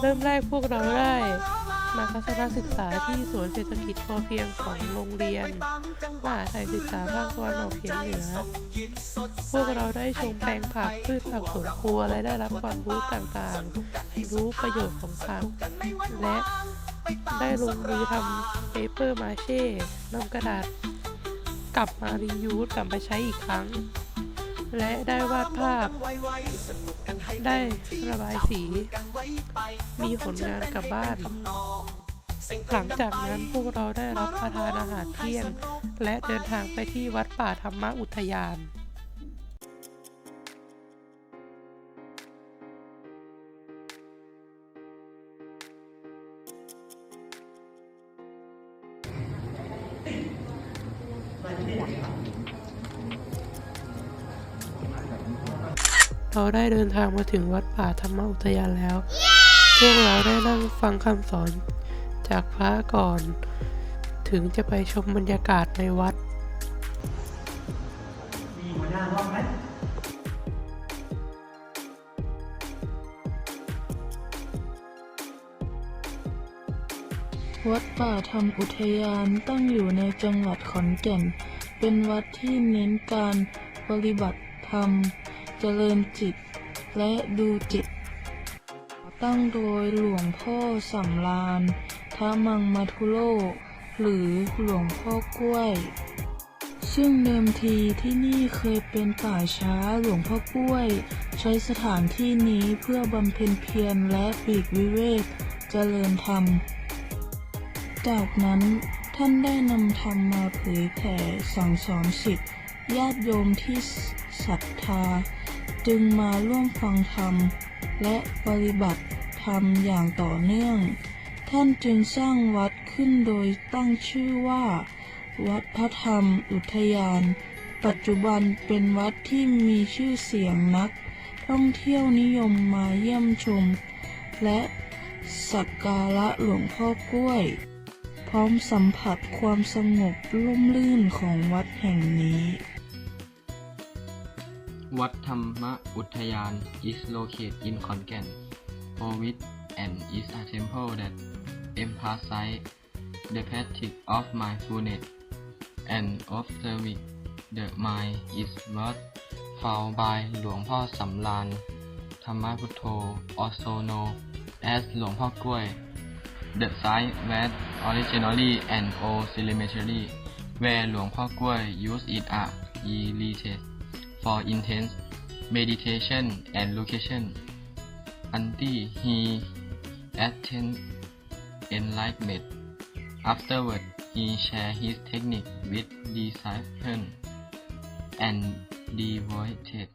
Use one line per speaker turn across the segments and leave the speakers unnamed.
เริ่มแรกพวกเราได้มาทัศนศึกษาที่สวนเศรษฐกิจพอเพียงของโรงเรียนมหาไทยศึกษาภาคตะวันออกเฉียงเหนือ พวกเราได้ชมแปลงผักพืชผักสวนครัวและได้รับความรู้ต่างๆ รู้ประโยชน์ของผัก และได้ลงมือทำเปเปอร์มาเช่นำกระดาษ กลับมารียูสกลับมาใช้อีกครั้ง และได้วาดภาพ ได้ระบายสี มีผลงานกลับบ้าน หลังจากนั้นพวกเราได้รับประทานอาหารเที่ยง และเดินทางไปที่วัดป่าธรรมอุทยาน เราได้เดินทางมาถึงวัดป่าธรรมอุทยานแล้ว พวกเราได้นั่งฟังคำสอนจากพระก่อน ถึงจะไปชมบรรยากาศในวัด
วัดป่าธรรมอุทยานตั้งอยู่ในจังหวัดขอนแก่น เป็นวัดที่เน้นการปฏิบัติธรรม เจริญจิต และดูจิต ตั้งโดยหลวงพ่อสำรานทามังมาทุโล หรือหลวงพ่อกล้วย ซึ่งเดิมทีที่นี่เคยเป็นป่าช้าหลวงพ่อกล้วย ใช้สถานที่นี้เพื่อบำเพ็ญเพียรและปลีกวิเวกเจริญธรรม จากนั้นท่านได้นำธรรมมาเผยแผ่สั่งสอนสิทธิญาติโยมที่ศรัทธา จึงมาร่วมฟังธรรม และปฏิบัติธรรมอย่างต่อเนื่อง ท่านจึงสร้างวัดขึ้นโดยตั้งชื่อว่า วัดพระธรรมอุทยาน ปัจจุบันเป็นวัดที่มีชื่อเสียงนัก ท่องเที่ยวนิยมมาเยี่ยมชม และสักการะหลวงพ่อกล้วย พร้อมสัมผัสความสงบร่มรื่นของวัดแห่งนี้
วัดธรรมอุทยาน is located in Konkan, Powit and is a temple that emphasizes the practice of mindfulness and observing the mind is what found by หลวงพ่อสำรานธรรมพุทโธ also known as หลวงพ่อกล้วย The site was originally an old cemetery where หลวงพ่อกล้วย used it as a retreat for intense meditation and location until he attained enlightenment. Afterward, he shared his technique with disciples and devoted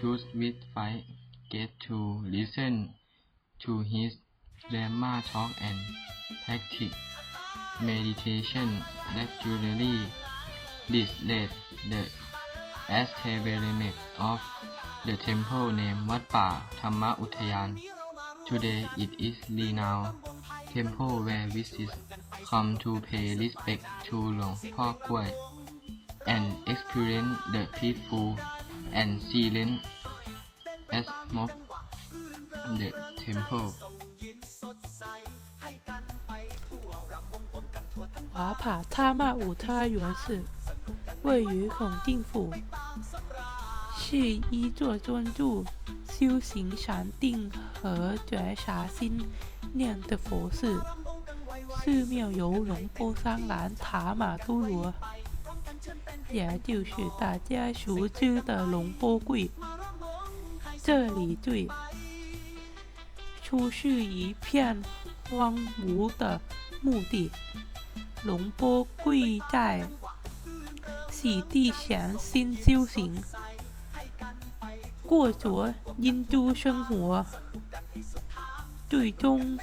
to with five get to listen to his Dhamma talk and practice meditation regularly. This led the establishment of the temple named Wat Pa Thamma Uttayan. Today it is renowned temple where visitors come to pay respect to Luang Pho Kwai and experience the peaceful and serene atmosphere of the temple.
华帕他玛五他园寺 位于孔定府，是一座专注修行禅定和觉察心念的佛寺。寺庙由龙波桑兰塔玛都罗，也就是大家熟知的龙波贵。这里最出是一片荒芜的墓地。龙波贵在洗地前心修行，过着印度生活，最终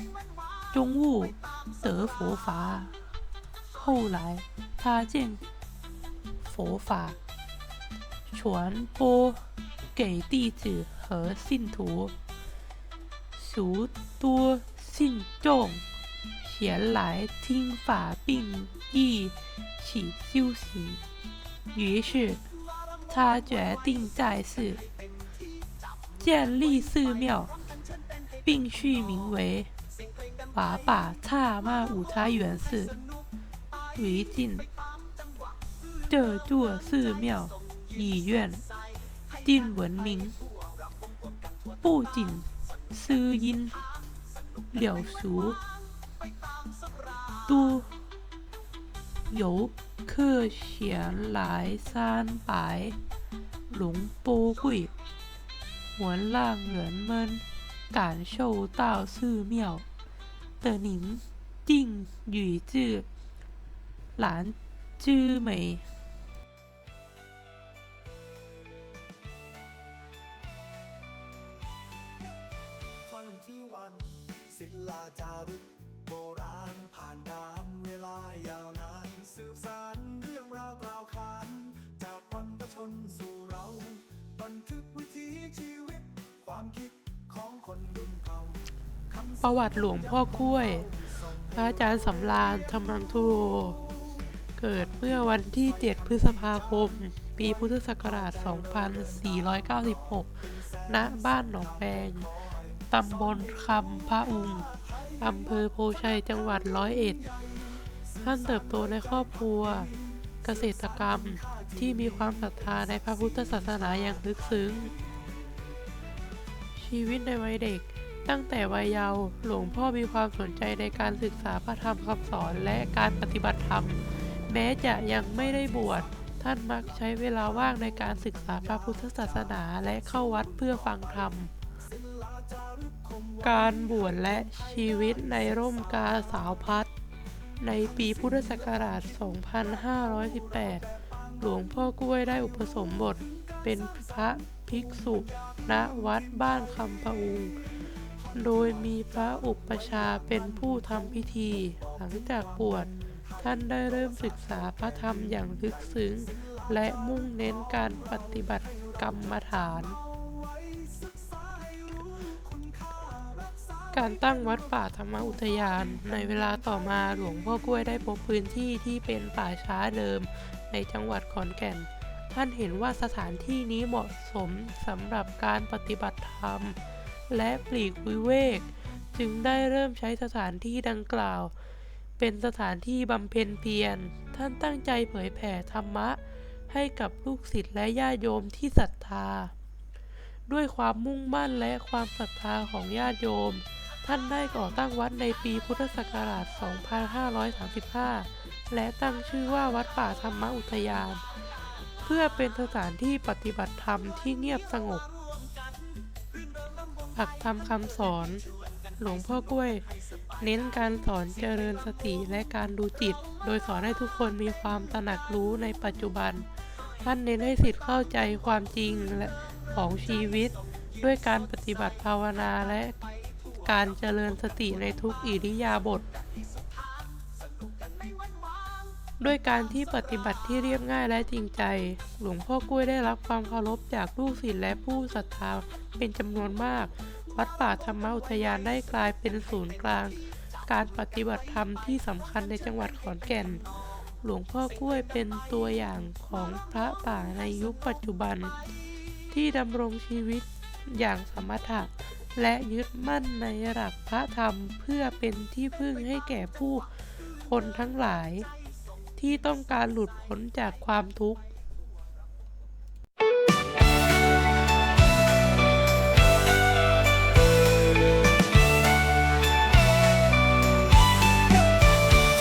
终悟得佛法。后来他见佛法传播给弟子和信徒，许多信众前来听法，并一起修行。于是他决定再次建立寺庙，并续名为法把刹那五台元寺。为今，这座寺庙已愿定闻名，不仅诗音了俗， คื
อเฉียนหลายซานปายหลงปูกุยมินการโชว์เต้าซื่อเป
ระวัติหลวงพ่อกล้วย พระอาจารย์สำราญธรรมังทุโรเกิดเมื่อวันที่ 7 พฤษภาคม ปีพุทธศักราช 2496 ณ บ้านหนองแปงตำบลคำพระอุงอำเภอโพชัย จังหวัดร้อยเอ็ด ท่านเติบโตในครอบครัว เกษตรกรรมที่มีความศรัทธาในพระพุทธศาสนาอย่างลึกซึ้ง ชีวิตในวัยเด็ก ตั้งแต่วัยเยาว์หลวงพ่อมีความสนใจในการศึกษาพระธรรมคำสอนและการปฏิบัติธรรม แม้จะยังไม่ได้บวชท่านมักใช้เวลาว่างในการศึกษาพระพุทธศาสนาและเข้าวัดเพื่อฟังธรรม การบวชและชีวิตในร่มกาสาวพัดในปีพุทธศักราช 2518 หลวงพ่อกล้วยได้อุปสมบทเป็นพระภิกษุ ณวัดบ้านคำปะอุงโดยมีพระอุปชาเป็นผู้ทำพิธี หลังจากบวชท่านได้เริ่มศึกษาพระธรรมอย่างลึกซึ้ง และมุ่งเน้นการปฏิบัติกรรมฐาน การตั้งวัดป่าธรรมอุทยาน ในเวลาต่อมาหลวงพ่อกล้วยได้พบพื้นที่ที่เป็นป่าช้าเดิมในจังหวัดขอนแก่น ท่านเห็นว่าสถานที่นี้เหมาะสมสำหรับการปฏิบัติธรรม และปลีกวิเวก จึงได้เริ่มใช้สถานที่ดังกล่าว เป็นสถานที่บำเพ็ญเพียร ท่านตั้งใจเผยแผ่ธรรมะ ให้กับลูกศิษย์และญาติโยมที่ศรัทธา ด้วยความมุ่งมั่นและความศรัทธาของญาติโยม ท่านได้ก่อตั้งวัดในปีพุทธศักราช 2535 และตั้งชื่อว่าวัดป่าธรรมอุทยาน เพื่อเป็นสถานที่ปฏิบัติธรรมที่เงียบสงบ หลักธรรมคำสอน หลวงพ่อกล้วย เน้นการสอนเจริญสติและการดูจิต โดยสอนให้ทุกคนมีความตระหนักรู้ในปัจจุบัน ท่านเน้นให้สิทธิ์เข้าใจความจริงและของชีวิต ด้วยการปฏิบัติภาวนาและการเจริญสติในทุกอิริยาบถ ด้วยการที่ปฏิบัติที่เรียบง่ายและจริงใจ หลวงพ่อกล้วยได้รับความเคารพจากลูกศิษย์และผู้ศรัทธาเป็นจำนวนมาก วัดป่าธรรมอุทยานได้กลายเป็นศูนย์กลาง การปฏิบัติธรรมที่สำคัญในจังหวัดขอนแก่น หลวงพ่อกล้วยเป็นตัวอย่างของพระป่าในยุคปัจจุบัน ที่ดำรงชีวิตอย่างสมถะและยึดมั่นในหลักพระธรรมเพื่อเป็นที่พึ่งให้แก่ผู้คนทั้งหลาย ที่ต้องการหลุดพ้นจากความทุกข์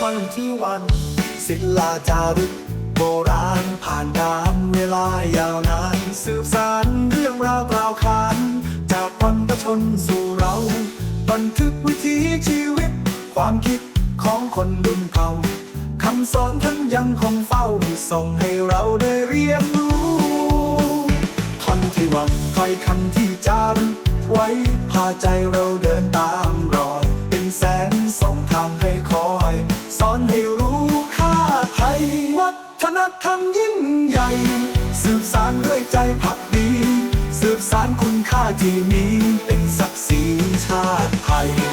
ฟังที่วัน ศิลาจารึก โบราณผ่านน้ำเวลายาวนานสืบสานเรื่องราวกล่าวขาน จากบรรพชนสู่เรา บันทึกวิถีชีวิต ความคิดของคนรุ่นเก่าคำสอนท่านยังคงเฝ้าส่งให้เราได้เรียนรู้ท่อนที่หวังถ้อยคำที่จารึกไว้พาใจเราเดินตามรอยเป็นแสงส่งทางให้คอย สอนให้รู้ค่าไทยวัฒนธรรมยิ่งใหญ่ สืบสานด้วยใจผักดี สืบสานคุณค่าที่มีเป็นศักดิ์ศรีชาติไทย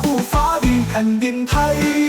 คู่ฟ้าดินแผ่นดินไทย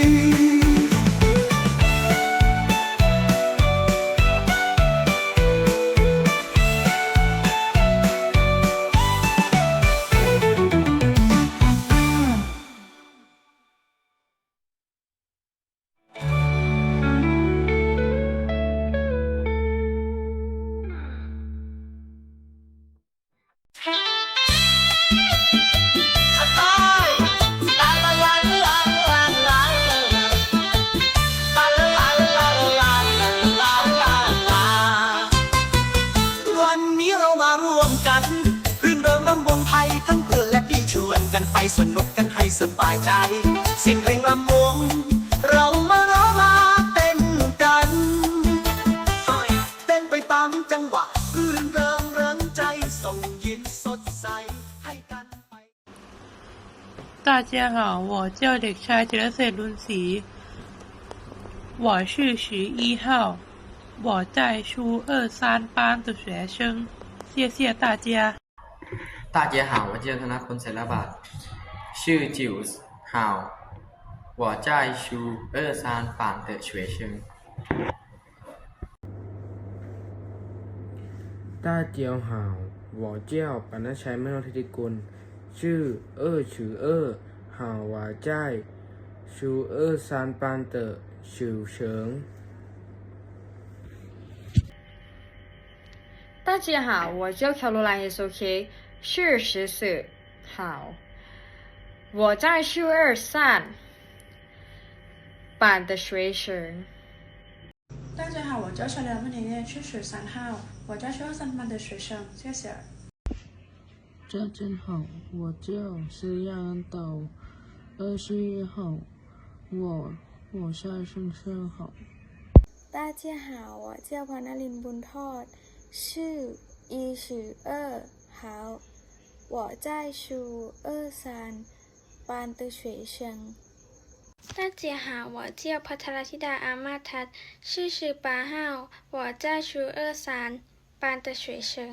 สนุกกันให้สบายใจเสิ่งเพลงรำวง เรามาร้องมาเต้นกันเต้นไปตามจังหวะรื่นเริงเริงใจส่งยิ้มสดใสให้กันไป
大家好，我叫เด็กชายจิรเศรษฐ์รุนศรี我是十一号，我在初二三班的学生，谢谢大家。
大家好，我叫 ธนพลเสรบาทชื่อจิวส์ฮาว我在初二三班的学生
大家好，我叫ปนชัยมโนทิติกุล ชื่อเออชื่อเออหาว่าใจายชูเออซานปานเตอชื่อเฉิง
大家好，我叫 Caroline SOK，是十四。好， 我在数二三班的学生
大家好我叫小梁明天是十三号。我在学校上班的学生谢谢。
大家好我叫施亚豆二十一号我我现在是三号。
大家好我叫潘拉林奔跑是一十二号我在数二三 ปานตือเฉยเชิงต้าเจียหาหัวเจียวพัทรธิดาอามาทัด ชื่อชื่อปานตะเยเชิง